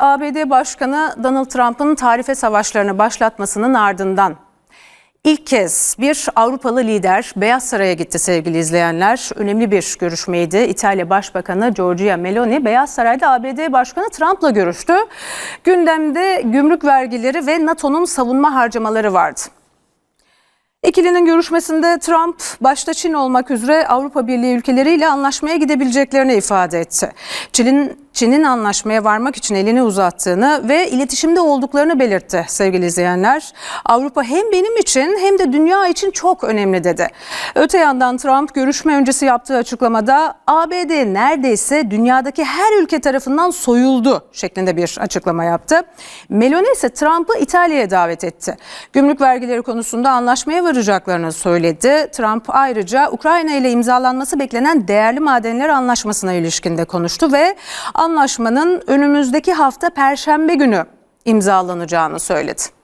ABD Başkanı Donald Trump'ın tarife savaşlarını başlatmasının ardından ilk kez bir Avrupalı lider Beyaz Saray'a gitti sevgili izleyenler. Önemli bir görüşmeydi. İtalya Başbakanı Giorgia Meloni Beyaz Saray'da ABD Başkanı Trump'la görüştü. Gündemde gümrük vergileri ve NATO'nun savunma harcamaları vardı. İkilinin görüşmesinde Trump başta Çin olmak üzere Avrupa Birliği ülkeleriyle anlaşmaya gidebileceklerini ifade etti. Çin'in Çin'in anlaşmaya varmak için elini uzattığını ve iletişimde olduklarını belirtti sevgili izleyenler. Avrupa hem benim için hem de dünya için çok önemli dedi. Öte yandan Trump görüşme öncesi yaptığı açıklamada ABD neredeyse dünyadaki her ülke tarafından soyuldu şeklinde bir açıklama yaptı. Meloni ise Trump'ı İtalya'ya davet etti. Gümrük vergileri konusunda anlaşmaya varacaklarını söyledi. Trump ayrıca Ukrayna ile imzalanması beklenen değerli madenler anlaşmasına ilişkin de konuştu ve anlaşmanın önümüzdeki hafta Perşembe günü imzalanacağını söyledi.